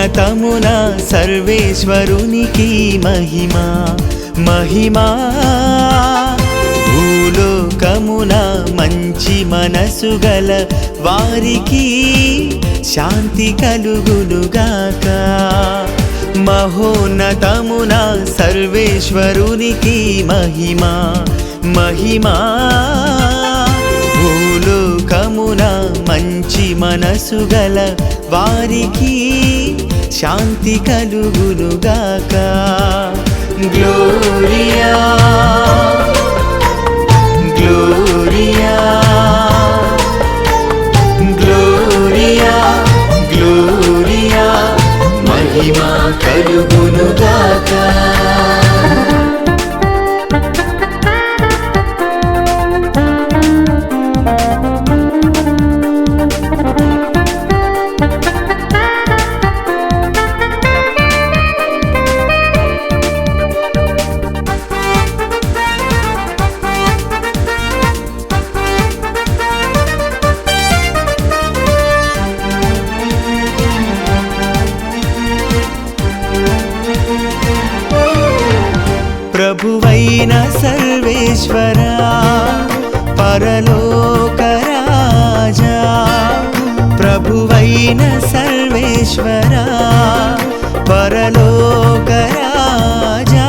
ఉన్నతమున సర్వేశ్వరునికి మహిమా మహిమా. భూలోకమున మంచి మనసు గల వారికి శాంతి కలుగునుగాక. మహోన్నతమున సర్వేశ్వరునికి మహిమా మహిమా. భూలోకమున మంచి మనసు గల వారికి శాంతి కలుగునుగాక. Gloria Gloria. గ్లోరియా ప్రభువైన సర్వేశ్వరా పరలోక రాజా ప్రభువైన సర్వేశ్వరా పరలోక రాజా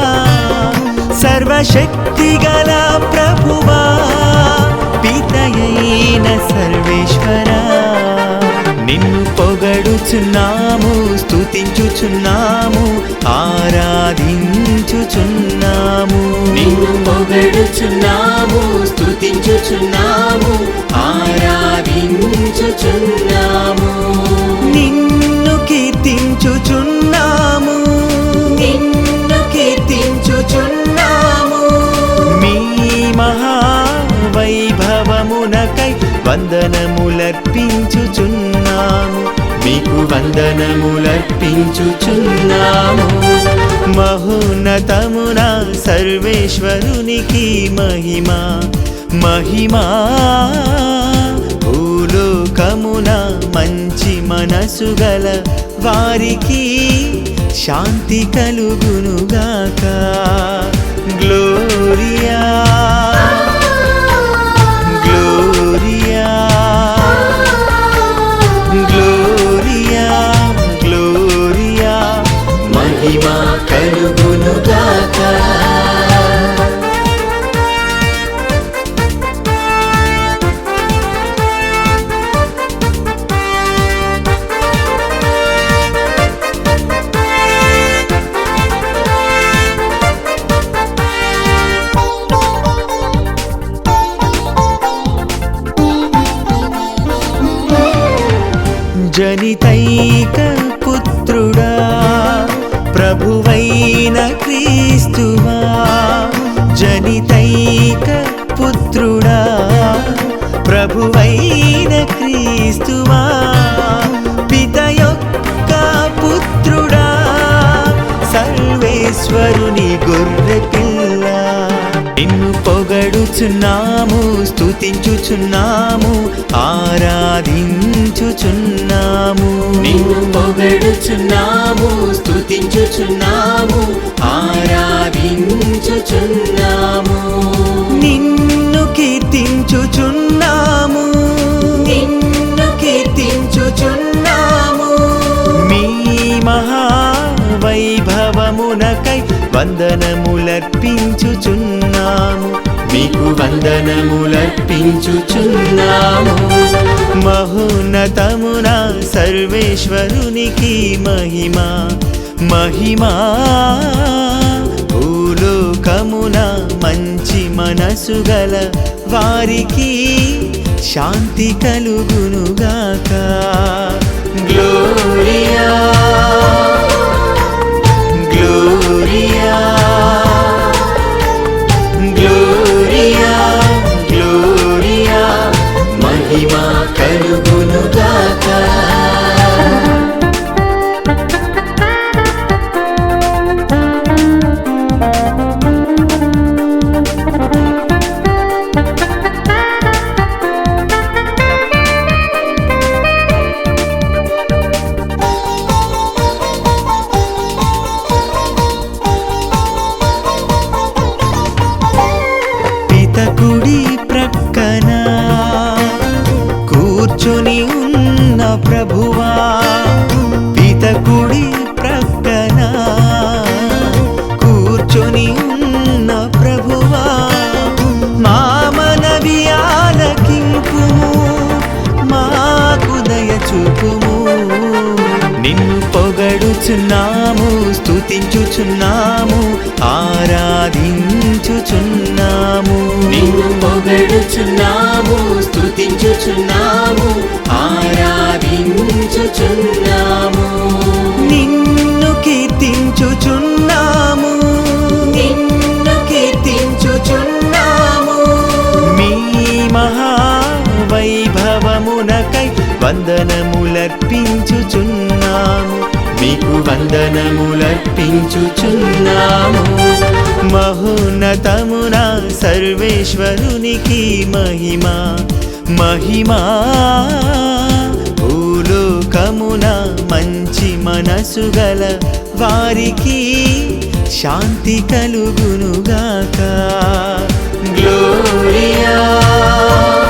సర్వశక్తి గల ప్రభువా పితయైన సర్వేశ్వరా నిన్ను పొగడుచున్నాము స్తుతించుచున్నాము ఆరాధించుచున్నాము. నిన్ను పొగడుచున్నాము స్తుతించుచున్నాము ఆరాధించుచున్నాము. నిన్ను మహావైభవమునకై వందనములర్పించుచున్నాము. మీకు వందనములర్పించుచున్నాము. మహోన్నతమున సర్వేశ్వరునికి మహిమా మహిమా. భూలోకమున మంచి మనసు గల వారికి శాంతి కలుగునుగాక. గ్లోరియా. జనితైక పుత్రుడా ప్రభువైన క్రీస్తువా జనితైక పుత్రుడా ప్రభువైన క్రీస్తువా. పొగడుచున్నాము స్తుతించుచున్నాము ఆరాధించుచున్నాము. నిన్ను పొగడుచున్నాము స్తుతించుచున్నాము ఆరాధించుచున్నాము. నిన్ను కీర్తించుచున్నాము. నిన్ను కీర్తించుచున్నాము. మీ మహావైభవమునకై వందనములర్పించుచున్నాము. నీకు వందనములర్పించుచున్నాము. మహోన్నతమున సర్వేశ్వరునికి మహిమా మహిమా. భూలోకమున మంచి మనసు గల వారికి శాంతి కలుగునుగాక. గ్లోరియా పొగడుచున్నాము స్తుతించుచున్నాము ఆరాధించుచున్నాము. నిన్ను పొగడుచున్నాము స్తుతించుచున్నాము ఆరాధించుచున్నాము. నిన్ను కీర్తించుచున్నాము. నిన్ను కీర్తించుచున్నాము. మీ మహావైభవమునకై వందనములర్పించుచున్నాము. మీకు వందనములర్పించుచున్నాము. మహోన్నతమున సర్వేశ్వరునికి మహిమ మహిమా. భూలోకమున మంచి మనసు గల వారికి శాంతి కలుగునుగాక. గ్లోరియా గ్లోరియా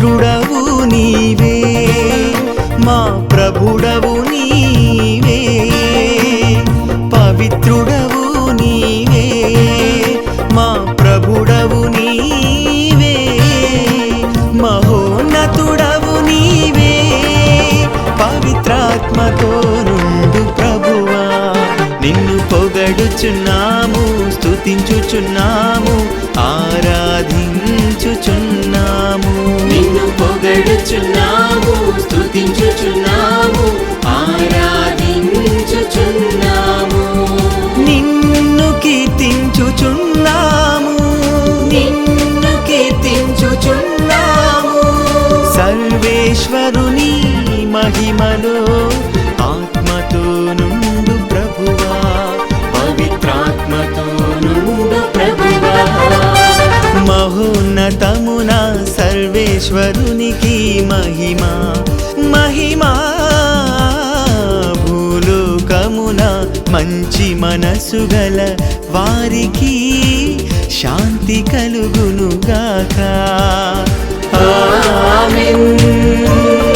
పవిత్రుడవు నీవే మా ప్రభుడవు నీవే పవిత్రుడవు నీవే మా ప్రభుడవు నీవే మహోన్నతుడవు నీవే పవిత్రాత్మతో నుండు ప్రభువా నిన్ను పొగడుచున్నాము స్తుతించుచున్నాము. పొగడుచున్నాము స్తుతించుచున్నాము ఆరాధించుచున్నాము నిన్ను కీర్తించుచున్నాము. నిన్ను కీర్తించుచున్నాము. సర్వేశ్వరుని మహిమలో ఆత్మతో నుండు ప్రభువా. పవిత్రాత్మతో నుండు ప్రభువా. మహోన్నతమున సర్వేశ్వరునికి మహిమ మహిమా భూలోకమున మంచి మనసు గల వారికి శాంతి కలుగునుగాక. ఆమెన్.